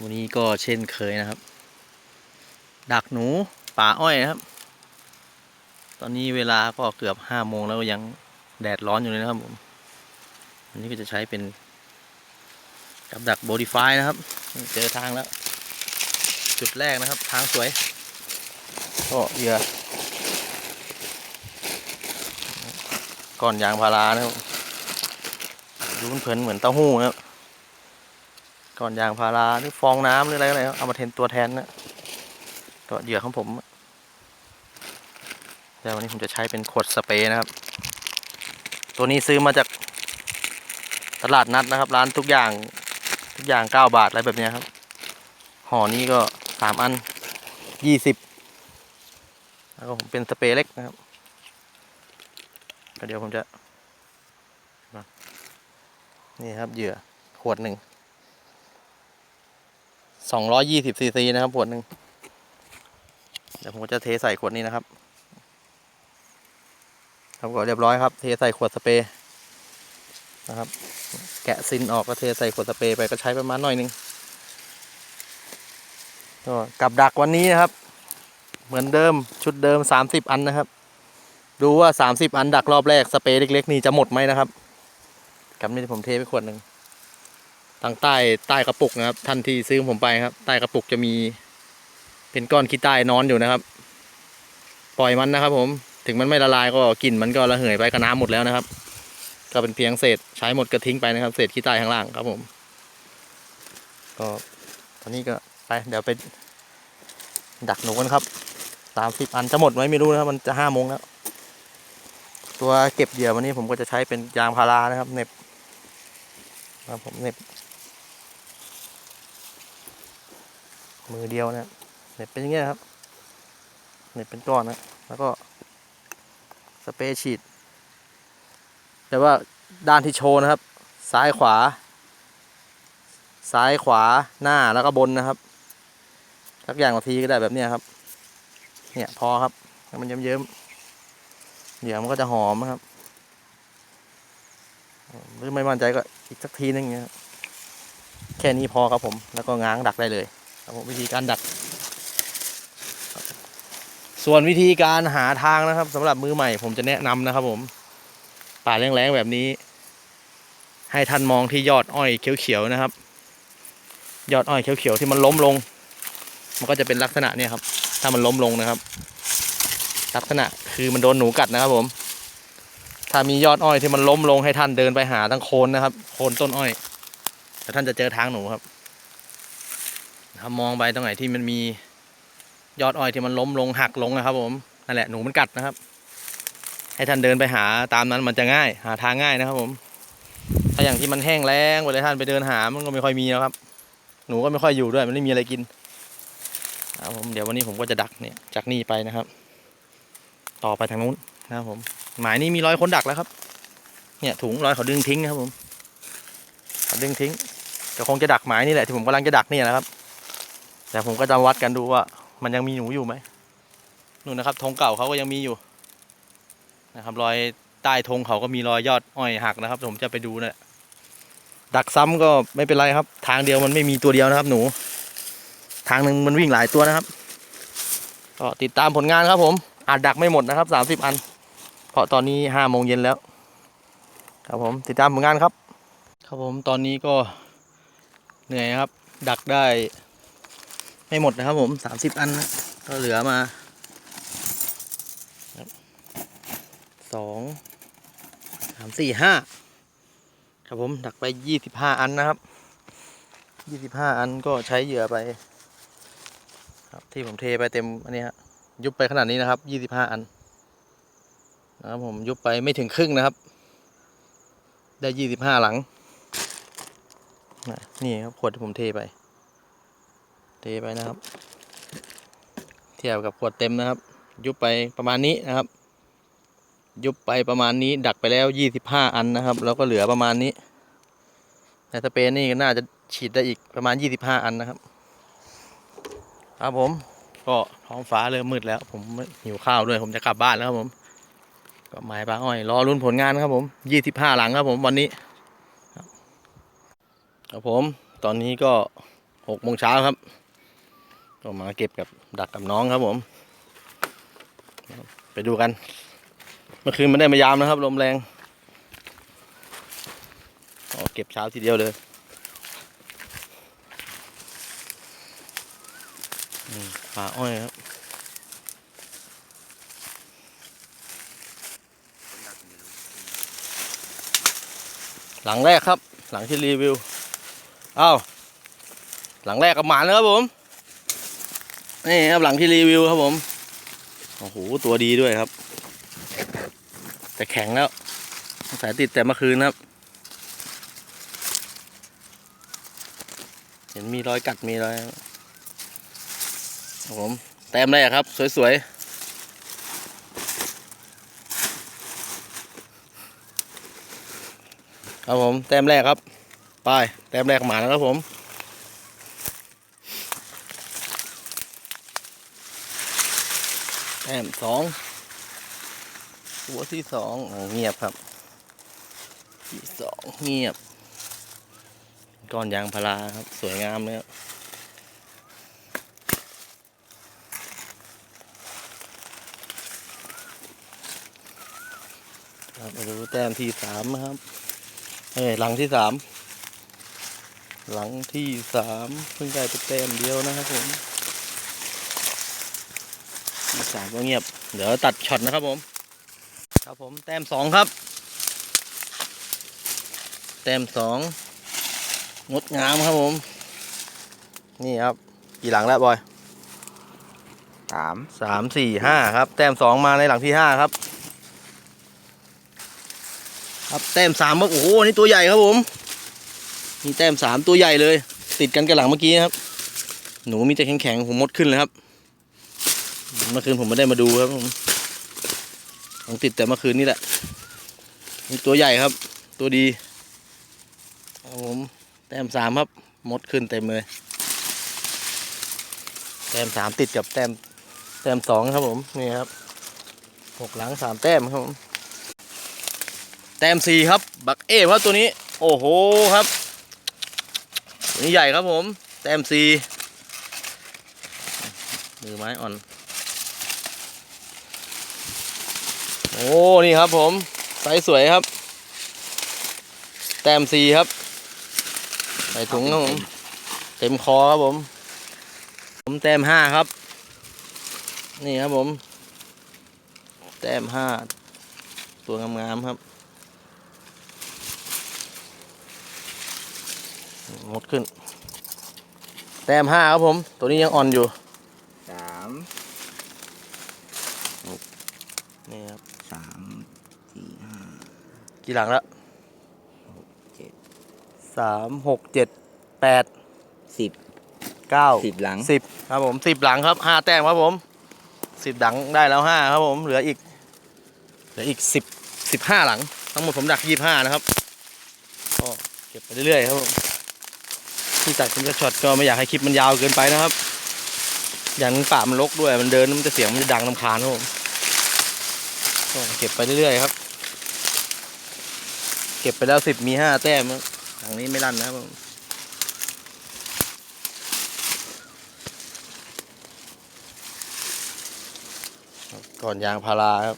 วันนี้ก็เช่นเคยนะครับ ดักหนูป่าอ้อยนะครับ ตอนนี้เวลาก็เกือบห้าโมงแล้วยังแดดร้อนอยู่เลยนะครับผมอันนี้ก็จะใช้เป็นกับดักโบดิฟายนะครับ เจอทางแล้ว จุดแรกนะครับ ทางสวยก็เหยื่อก่อนยางพารานะครับดูเพลินเหมือนเต้าหู้นะครับ ก่อนยางพาราหรือฟองน้ำหรืออะไรอะไรเอามาเทนตัวแทนนะก็เหยื่อของผมแต่วันนี้ผมจะใช้เป็นขวดสเปรย์นะครับ ตัวนี้ซื้อมาจากตลาดนัดนะครับ ร้านทุกอย่างทุกอย่างเก้าบาทอะไรแบบนี้ครับห่อนี้ก็สามอันยี่สิบแล้วก็ผมเป็นสเปรย์เล็กนะครับก็เดี๋ยวผมจะ นี่ครับเหยื่อขวดหนึ่ง สองร้อยยี่สิบซีซีนะครับขวดหนึ่งเดี๋ยวผมจะเทใส่ขวดนี้นะครับครับก็เรียบร้อยครับ เทใส่ขวดสเปรย์นะครับ แกะซินออกก็เทใส่ขวดสเปรย์ไปก็ใช้ประมาณหน่อยหนึงก็กับดักวันนี้นะครับ เหมือนเดิมชุดเดิมสามสิบอันนะครับ ดูว่าสามสิบอันดักรอบแรกสเปรย์เล็กๆ นี่จะหมดไหมนะครับกับนี่ผมเทไปขวดหนึ่ง ทางใต้ใต้กระปุกนะครับ ท่านที่ซื้อผมไปครับ ใต้กระปุกจะมี เป็นก้อนขี้ใต้นอนอยู่นะครับ ปล่อยมันนะครับ ผมถึงมันไม่ละลายก็กลิ่นมันก็ระเหยไปกับน้ำหมดแล้วนะครับ ก็เป็นเพียงเศษใช้หมดก็ทิ้งไปนะครับ เศษขี้ใต้ข้างล่างครับผม ก็ตอนนี้ก็ไปเดี๋ยวไปดักหนูกันครับสามสิบอันจะหมดไหมไม่รู้นะครับ มันจะห้าโมงแล้ว ตัวเก็บเหยื่อวันนี้ผมก็จะใช้เป็นยางพารานะครับเน็บครับผมเน็บ มือเดียวนะเน็ตเป็นอย่างเงี้ยครับเน็ตเป็นก้อนนะแล้วก็สเปรย์ฉีดแต่ว่าด้านที่โชว์นะครับ ซ้ายขวา ซ้ายขวาหน้าแล้วก็บนนะครับสักอย่างละทีก็ได้แบบเนี้ยครับ เนี่ยพอครับมันเยิ้มๆเดี๋ยวมันก็จะหอมนะครับหรือไม่มั่นใจก็อีกสักทีนึงเงี้ยครับแค่นี้พอครับผม แล้วก็ง้างดักได้เลย ครับผมวิธีการดัก ส่วนวิธีการหาทางนะครับสำหรับมือใหม่ผมจะแนะนำนะครับ ผม ป่าแรงๆแบบนี้ ให้ท่านมองที่ยอดอ้อยเขียวๆนะครับ ยอดอ้อยเขียวๆที่มันล้มลง มันก็จะเป็นลักษณะเนี่ยครับ ถ้ามันล้มลงนะครับ ลักษณะคือมันโดนหนูกัดนะครับ ผม ถ้ามียอดอ้อยที่มันล้มลงให้ท่านเดินไปหาทั้งโคนนะครับ โคนต้นอ้อยแล้วท่านจะเจอทางหนูครับ ถ้ามองไปตรงไหนที่มันมียอดอ้อยที่มันล้มลงหักลงนะครับ ผมนั่นแหละหนูมันกัดนะครับ ให้ท่านเดินไปหาตามนั้นมันจะง่าย หาทางง่ายนะครับ ผม ถ้าอย่างที่มันแห้งแล้งเวลาท่านไปเดินหามันก็ไม่ค่อยมีนะครับ หนูก็ไม่ค่อยอยู่ด้วย มันไม่มีอะไรกินครับผมเดี๋ยววันนี้ผมก็จะดักเนี่ยจากนี่ไปนะครับ ต่อไปทางนู้นนะครับผม หมายนี้มีร้อยคนดักแล้วครับ เนี่ยถุงร้อยเขาดึงทิ้งนะครับผมเขาดึงทิ้งก็คงจะดักหมายนี่แหละที่ผมกำลังจะดักนี่ยนะครับ แต่ผมก็จะวัดกันดูว่า มันยังมีหนูอยู่ไหมนู่นนะครับธงเก่าเขาก็ยังมีอยู่นะครับรอยใต้ธงเขาก็มีรอยยอดอ้อยหักนะครับ ผมจะไปดูนะั่แหละดักซ้ำก็ไม่เป็นไรครับ ทางเดียวมันไม่มีตัวเดียวนะครับ หนู ทางหนึ่งมันวิ่งหลายตัวนะครับก็ติดตามผลงานครับ ผมอาจดักไม่หมดนะครับสามสิบอัน เพราะตอนนี้ห้าโมงเย็นแล้ว ครับผมติดตามผลงานครับ ครับผมตอนนี้ก็เหนื่อยครับ ดักได้ ไม่หมดนะครับผมสามสิบอันนะก็เหลือมาสองสามสี่ห้าครับผมดักไปยี่สิบห้าอันนะครับยี่สิบห้าอันก็ใช้เหยื่อไป ครับที่ผมเทไปเต็มอันนี้ฮะยุบไปขนาดนี้นะครับยี่สิบห้าอันนะครับผมยุบไปไม่ถึงครึ่งนะครับ ได้ยี่สิบห้าหลังนะนี่ครับขวดที่ผมเทไป เทไปนะครับ เทียบกับขวดเต็มนะครับ ยุบไปประมาณนี้นะครับ ยุบไปประมาณนี้ ดักไปแล้วยี่สิบห้าอันนะครับ แล้วก็เหลือประมาณนี้แต่สเปรย์นี่ก็น่าจะฉีดได้อีกประมาณยี่สิบห้าอันนะครับ ครับผมก็ท้องฟ้าเริ่มมืดแล้ว ผมหิวข้าวด้วย ผมจะกลับบ้านแล้วครับผม ก็หมายปลาอ้อย รอรุ้นผลงานครับผมยี่สิบห้าหลังครับผมวันนี้ครับผม ตอนนี้ก็หกโมงเช้าครับ ก็มาเก็บกับดักกับน้องครับผม ไปดูกัน เมื่อคืนไม่ได้มายามนะครับ ลมแรงอ๋อเก็บเช้าทีเดียวเลยอืมป่าอ้อยครับหลังแรกครับ หลังที่รีวิว อ้าว หลังแรกกับหมานนะครับผม นี่ครับหลังที่รีวิวครับผม โอ้โห ตัวดีด้วยครับ แต่แข็งแล้ว สายติดแต่เมื่อคืนครับ เห็นมีรอยกัดมีรอยครับผม แต้มแรกครับ สวยๆครับผมแต้มแรกครับ ไปแต้มแรกหมาแล้วครับผม แต้มสองตัวที่สองโอ้เงียบครับ ที่สองเงียบ ก้อนยางพาราครับ สวยงามเลยครับครับมาดูแต้มที่สามนะครับเฮ้หลังที่สาม หลังที่สามเพิ่งได้ไปแต้มเดียวนะครับผม สามก็เงียบ เดี๋ยวตัดช็อตนะครับผม ครับผมแต้มสองครับ แต้มสองงดงามครับผม นี่ครับ กี่หลังแล้วบอยสามสามสี่ห้าครับ แต้มสองมาในหลังที่ห้าครับ ครับแต้มสามครับโอ้โหอันนี่ตัวใหญ่ครับผมนี่แต้มสามตัวใหญ่เลย ติดกันกับหลังเมื่อกี้ครับ หนูมีแต่แข็งๆผมมดขึ้นเลยครับ เมื่อคืนผมไม่ได้มาดูครับผมผมติดแต่เมื่อคืนนี่แหละนี่ตัวใหญ่ครับ ตัวดีครับผมแต้มสามครับมดขึ้นเต็มเลย แต้มสามติดกับแต้มแต้มสองครับผมนี่ครับหกหลังสามแต้มครับผมแต้มสี่ครับ บักเอฟครับตัวนี้ โอ้โหครับนี้ใหญ่ครับผม แต้มสี่มือไม้อ่อน อ้นี่ครับผมไซส์สวยครับ แต้มสีครับ ใส่ถุงครับผม เต็มคอครับผม ผมแต้มห้าครับ นี่ครับผม แต้มห้าตัวงามๆครับ หมดขึ้น แต้มห้าครับผม ตัวนี้ยังอ่อนอยู่ สาม นี่ครับ สามสี่ห้า กี่หลังแล้วเจ็ดสามหกเจ็ดแปดสิบเก้าสิบหลังสิบครับผมสิบหลังครับห้าแต้มครับผมสิบหลังได้แล้วห้าครับผมเหลืออีก เหลืออีกสิบสิบห้าหลัง ทั้งหมดผมดักยี่ห้านะครับก็เก็บไปเรื่อยๆครับผมที่ตัดเป็นกระช็อตก็ไม่อยากให้คลิปมันยาวเกินไปนะครับ อย่างหนึ่งป่ามันรกด้วยมันเดินมันจะเสียงมันจะดังลำคาญครับผมก็เก็บไปเรื่อยๆครับ เก็บไปแล้วสิบมีห้าแต้มครับหลังนี้ไม่ลั่นนะครับผมก่อนยางพาราครับ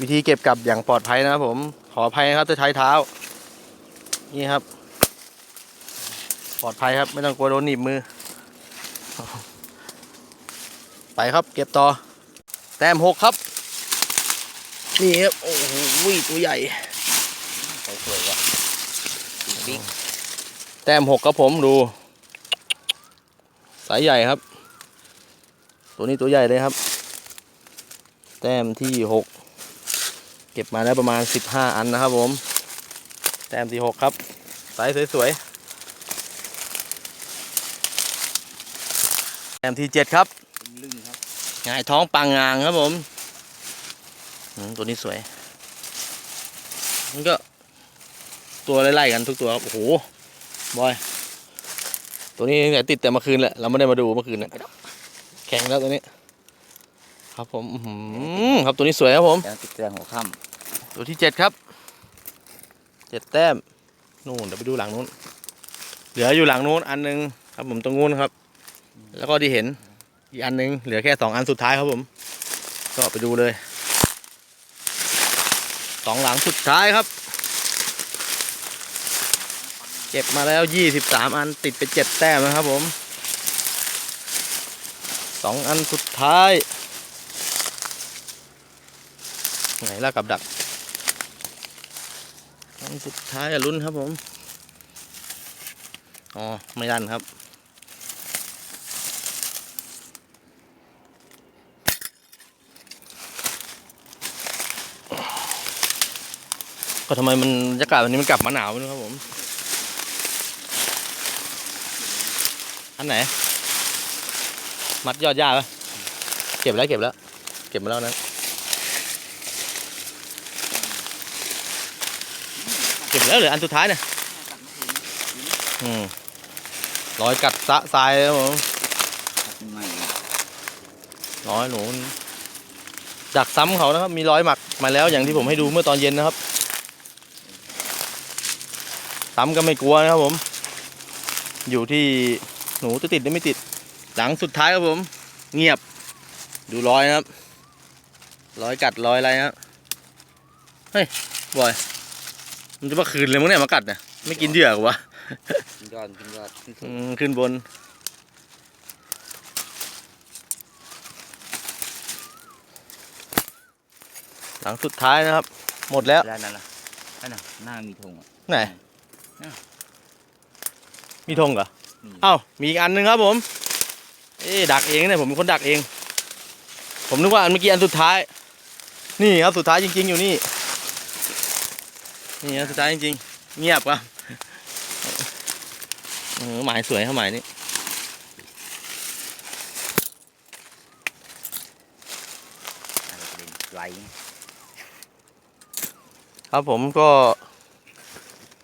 วิธีเก็บกลับอย่างปลอดภัยนะครับผม ขออภัยนะครับจะใช้เท้า นี่ครับ ปลอดภัยครับ ไม่ต้องกลัวโดนหนีบมือ ไปครับเก็บต่อ แต้มหกครับ นี่ครับ โอ้โหตัวใหญ่ ส่สวยว่ะบิ๊กแต้มหกครับผมดู สายใหญ่ครับ ตัวนี้ตัวใหญ่เลยครับ แต้มที่หกเก็บมาได้ประมาณสิบห้าอันนะครับผม แต้มที่หกครับ สายสวยๆ แต้มที่เจ็ดครับลึ่งครับหงายท้องปังงางครับผมอืมตัวนี้สวย มันก็ ตัวไล่ๆกันทุกตัวครับโอ้โหบอย ตัวนี้แต่ติดแต่เมื่อคืนแหละเราไม่ได้มาดูเมื่อคืนนะแข็งแล้วตัวนี้ ครับผมอื้อหือครับตัวนี้สวยครับผมแล้วติดเตือนหัวค่ตัวที่เจ็ดครับเจ็ดแต้มนู่นเดี๋ยวไปดูหลังนู้น เหลืออยู่หลังนู้นอันหนึงครับผมตรงนู้นครับ แล้วก็ที่เห็นอีกอันหนึงเหลือแค่สองอันสุดท้ายครับผม ก็ไปดูเลยสองหลังสุดท้ายครับ เก็บมาแล้วยี่สิบสามอันติดไปเจ็ดแต้มนะครับผมสองอันสุดท้าย ไหนล่ะกับดักอันสุดท้ายอะลุ้นครับผม อ๋อ ไม่ดันครับก็ทำไมมันบรรยากาศวันนี้มันกลับมาหนาวนะครับผม อันไหน มัดยอดหญ้าปะเก็บแล้วเก็บแล้ว เก็บมาแล้วนะเก็บแล้วเหลืออันสุดท้ายเนี่ยอืมร้อยกัดสะทรายเลยครับผมไม่ร้อยหนูดักซ้ำเขานะครับ มีร้อยหมักมาแล้วอย่างที่ผมให้ดูเมื่อตอนเย็นนะครับซ้ำก็ไม่กลัวนะครับผม อยู่ที่ หนูจะติดหรือไม่ติด หลังสุดท้ายครับผม เงียบ ดูรอยนะครับรอยกัดรอยอะไรนะครับเฮ้ยบอย มันจะมาคืนเลยมั้งเนี่ยมากัดเนี่ยไม่กินเหยื่อเหรอวะกินยอดกินยอดขึ้นอืมขึ้นบน หลังสุดท้ายนะครับ หมดแล้วแล้วนั่นล่ะนั่นน่ะหน้ามีธงอะไหนอะมีธงเหรอมี เอ้ามีอีกอันหนึงครับผม เอ๊ดักเองเนี่ยผมเป็นคนดักเอง ผมนึกว่าอันเมื่อกี้อันสุดท้าย นี่ครับสุดท้ายจริง ๆ อยู่นี่ นี่ครับสุดท้ายจริง ๆ เงียบครับเออหมายสวยครับหมายนี้ไหลครับผมก็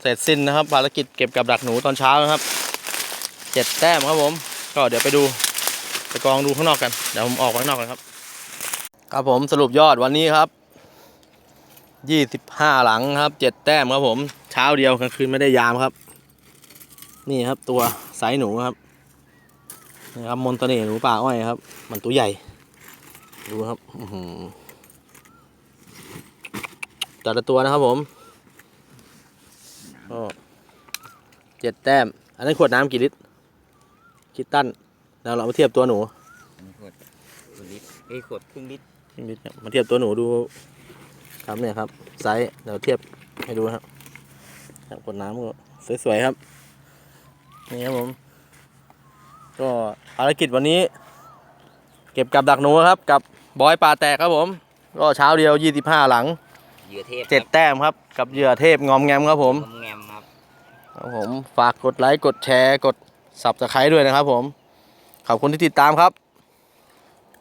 เสร็จสิ้นนะครับ ภารกิจเก็บกับดักหนูตอนเช้านะครับ เจ็ดแต้มครับผม ก็เดี๋ยวไปดูไปกองดูข้างนอกกัน เดี๋ยวผมออกข้างนอกกันครับ ครับผมสรุปยอดวันนี้ครับยี่สิบห้าหลังครับเจ็ดแต้มครับผม เช้าเดียวกลางคืนไม่ได้ยามครับ นี่ครับตัวไซส์หนูครับนี่ครับมนตเน่หนูป่าอ้อยครับ มันตัวใหญ่ ดูครับอื้อหือแต่ละตัวนะครับผมก็เจ็ดแต้ม อันนั้นขวดน้ำกี่ลิตร คิดตั้นแล้วเรามาเทียบตัวหนูอันนี้ขวดขวดลิตรเอ้ยขวดครึ่งลิตรครึ่งลิตรเนี่ยมาเทียบตัวหนูดูครับเนี่ยครับไซส์เดี๋ยวเทียบให้ดูนะครับครับขวดน้ำก็สวยๆครับนี่ครับผมก็ภารกิจวันนี้ เก็บกับดักหนูครับ กับบอยป่าแตกครับผม ก็เช้าเดียวยี่สิบห้าหลังเหยื่อเทพเจ็ดแต้มครับ กับเหยื่อเทพงอมแงมครับผมงอมแงมครับครับผมฝากกดไลค์กดแชร์กด subscribe ด้วยนะครับผม ขอบคุณที่ติดตามครับ